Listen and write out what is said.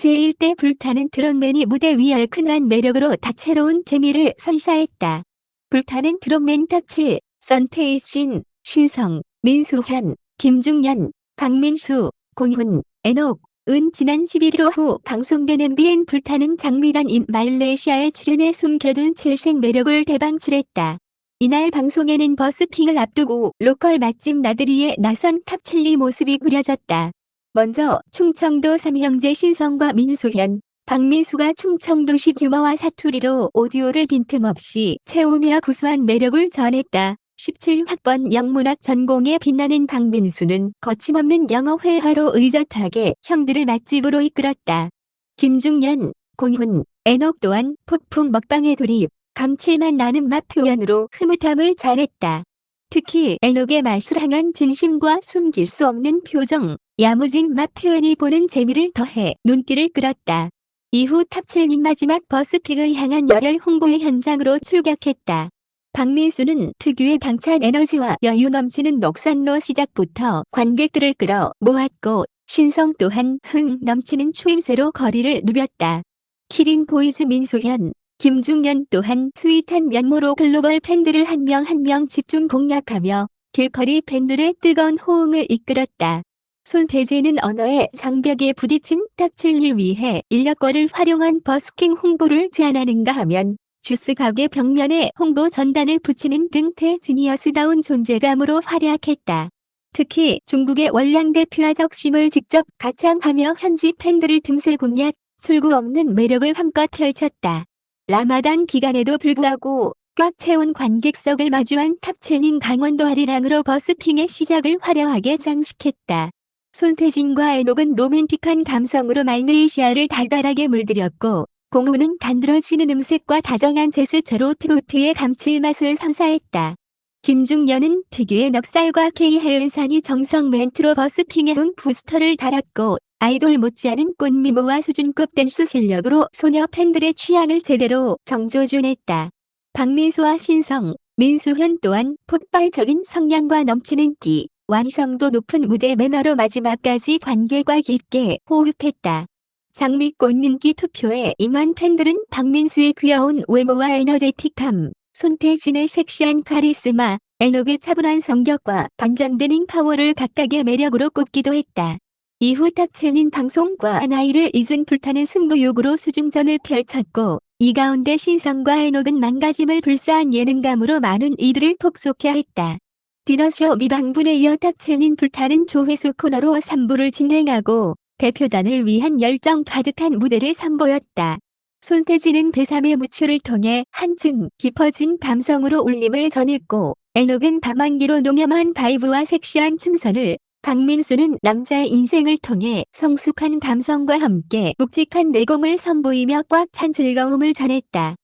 제1대 불타는 트롯맨이 무대 위 얼큰한 매력으로 다채로운 재미를 선사했다. 불타는 트롯맨 탑7 선태이신, 신성, 민수현, 김중년, 박민수, 공훈, 에녹, 은 지난 11일 오후 방송된 MBN 불타는 장미단인 말레이시아에 출연해 숨겨둔 칠색 매력을 대방출했다. 이날 방송에는 버스킹을 앞두고 로컬 맛집 나들이에 나선 탑7리 모습이 그려졌다. 먼저 충청도 삼형제 신성과 민수현, 박민수가 충청도식 유머와 사투리로 오디오를 빈틈없이 채우며 구수한 매력을 전했다. 17학번 영문학 전공에 빛나는 박민수는 거침없는 영어 회화로 의젓하게 형들을 맛집으로 이끌었다. 김중년, 공훈, 애녹 또한 폭풍 먹방에 돌입, 감칠맛 나는 맛 표현으로 흐뭇함을 잘했다. 특히 애녹의 맛을 향한 진심과 숨길 수 없는 표정, 야무진 맛 표현이 보는 재미를 더해 눈길을 끌었다. 이후 탑7님 마지막 버스픽을 향한 열혈 홍보의 현장으로 출격했다. 박민수는 특유의 당찬 에너지와 여유 넘치는 녹산로 시작부터 관객들을 끌어 모았고 신성 또한 흥 넘치는 추임새로 거리를 누볐다. 키린 보이즈 민수현, 김중년 또한 스윗한 면모로 글로벌 팬들을 한명 한 명 집중 공략하며 길거리 팬들의 뜨거운 호응을 이끌었다. 손태재는 언어의 장벽에 부딪힌 탑7를 위해 인력거를 활용한 버스킹 홍보를 제안하는가 하면 주스 가게 벽면에 홍보 전단을 붙이는 등 태지니어스다운 존재감으로 활약했다. 특히 중국의 원량 대표와 적심을 직접 가창하며 현지 팬들을 틈새 공략, 출구 없는 매력을 한껏 펼쳤다. 라마단 기간에도 불구하고 꽉 채운 관객석을 마주한 탑7인 강원도 아리랑으로 버스킹의 시작을 화려하게 장식했다. 손태진과 에녹은 로맨틱한 감성으로 말레이시아를 달달하게 물들였고 공우는 간드러지는 음색과 다정한 제스처로 트로트의 감칠맛을 선사했다. 김중년은 특유의 넉살과 K해은산이 정성 멘트로 버스킹에 운 부스터를 달았고 아이돌 못지않은 꽃미모와 수준급 댄스 실력으로 소녀 팬들의 취향을 제대로 정조준했다. 박민수와 신성, 민수현 또한 폭발적인 성량과 넘치는 끼, 완성도 높은 무대 매너로 마지막까지 관객과 깊게 호흡했다. 장미꽃 인기 투표에 임한 팬들은 박민수의 귀여운 외모와 에너제틱함, 손태진의 섹시한 카리스마, 에녹의 차분한 성격과 반전되는 파워를 각각의 매력으로 꼽기도 했다. 이후 탑7인 방송과 나이를 잊은 불타는 승부욕으로 수중전을 펼쳤고 이 가운데 신성과 에녹은 망가짐을 불사한 예능감으로 많은 이들을 폭소케 했다. 디너쇼 미방분에 이어 탑7인 불타는 조회수 코너로 3부를 진행하고 대표단을 위한 열정 가득한 무대를 선보였다. 손태진은 배3의 무추를 통해 한층 깊어진 감성으로 울림을 전했고 에녹은 밤한기로 농염한 바이브와 섹시한 춤선을 박민수는 남자의 인생을 통해 성숙한 감성과 함께 묵직한 내공을 선보이며 꽉 찬 즐거움을 전했다.